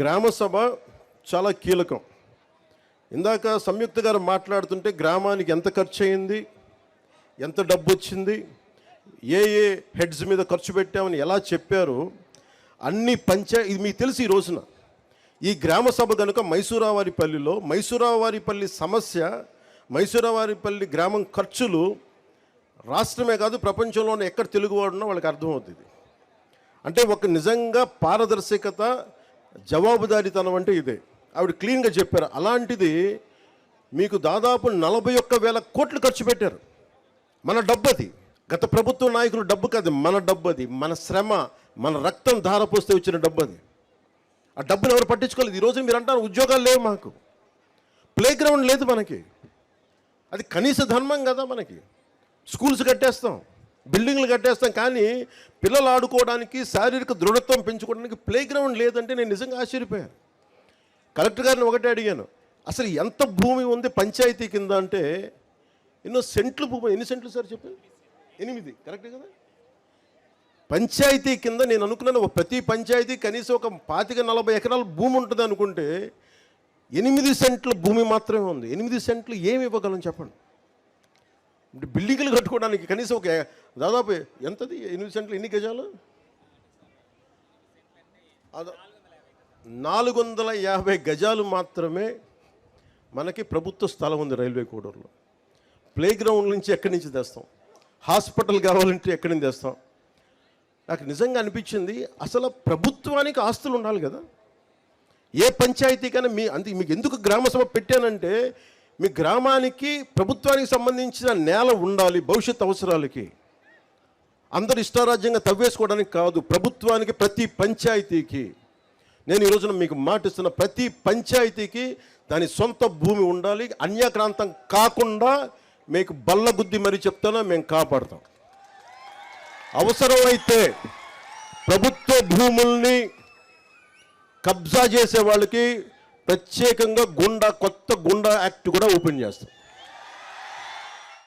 గ్రామ సభ చాలా కీలకం. ఇందాక సంయుక్త గారు మాట్లాడుతుంటే గ్రామానికి ఎంత ఖర్చు అయింది ఎంత డబ్బు వచ్చింది ఏ ఏ హెడ్స్ మీద ఖర్చు పెట్టామని ఎలా చెప్పారు అన్ని పంచా ఇది మీకు తెలిసి ఈ రోజున. ఈ గ్రామ సభ కనుక మైసూరావారిపల్లిలో మైసూరావారిపల్లి సమస్య మైసూరావారిపల్లి గ్రామం ఖర్చులు రాష్ట్రమే కాదు ప్రపంచంలోనే ఎక్కడ తెలుగువాడున్నా వాళ్ళకి అర్థమవుతుంది. అంటే ఒక నిజంగా పారదర్శకత జవాబుదారీతనం అంటే ఇదే. ఆవిడ క్లీన్గా చెప్పారు అలాంటిది మీకు దాదాపు నలభై ఒక్క వేల కోట్లు ఖర్చు పెట్టారు. మన డబ్బు అది గత ప్రభుత్వ నాయకులు డబ్బు కాదు మన డబ్బు అది మన శ్రమ మన రక్తం ధారపోస్తే వచ్చిన డబ్బు అది ఆ డబ్బును ఎవరు పట్టించుకోలేదు. ఈరోజు మీరు అంటారు ఉద్యోగాలు లేవు మాకు. ప్లే గ్రౌండ్ లేదు మనకి. అది కనీస ధర్మం కదా మనకి. స్కూల్స్ కట్టేస్తాం. బిల్డింగ్లు కట్టేస్తాం కానీ పిల్లలు ఆడుకోవడానికి శారీరక దృఢత్వం పెంచుకోవడానికి ప్లే గ్రౌండ్ లేదంటే నేను నిజంగా ఆశ్చర్యపోయాను. కలెక్టర్ గారిని ఒకటే అడిగాను అసలు ఎంత భూమి ఉంది పంచాయతీ కింద అంటే ఎన్నో సెంట్లు భూమి ఎన్ని సెంట్లు సార్ చెప్పారు? ఎనిమిది కరెక్ట్ కదా? పంచాయతీ కింద నేను అనుకున్నాను ఒక ప్రతి పంచాయతీ కనీసం ఒక పాతిక నలభై ఎకరాల భూమి ఉంటుంది అనుకుంటే ఎనిమిది సెంట్ల భూమి మాత్రమే ఉంది. ఎనిమిది సెంట్లు ఏమి ఇవ్వగలం చెప్పండి? అంటే బిల్డింగ్లు కట్టుకోవడానికి కనీసం ఒక దాదాపు ఎంతది? ఎనిమిది సెంట్లు ఎన్ని గజాలు? అద- నాలుగు వందల యాభై గజాలు మాత్రమే మనకి ప్రభుత్వ స్థలం ఉంది రైల్వే కోడూరులో. ప్లే గ్రౌండ్ నుంచి ఎక్కడి నుంచి తెస్తాం? హాస్పిటల్ కావాలంటే ఎక్కడి నుంచి తెస్తాం? నాకు నిజంగా అనిపించింది అసలు ప్రభుత్వానికి ఆస్తులు ఉండాలి కదా. ఏ పంచాయతీకైనా మీ అంతే మీకు ఎందుకు గ్రామ సభ పెట్టానంటే మీ గ్రామానికి ప్రభుత్వానికి సంబంధించిన నేల ఉండాలి భవిష్యత్ అవసరాలకి. అందరు ఇష్టారాజ్యంగా తవ్వేసుకోవడానికి కాదు ప్రభుత్వానికి ప్రతి పంచాయతీకి. నేను ఈ రోజున మీకు మాటిస్తున్న ప్రతి పంచాయతీకి దాని సొంత భూమి ఉండాలి అన్యాక్రాంతం కాకుండా మీకు బల్లగుద్ది మరి చెప్తానో మేము కాపాడుతాం. అవసరమైతే ప్రభుత్వ భూముల్ని కబ్జా చేసే వాళ్ళకి ప్రత్యేకంగా గుండా కొత్త గుండా యాక్ట్ కూడా ఓపెన్ చేస్తాం.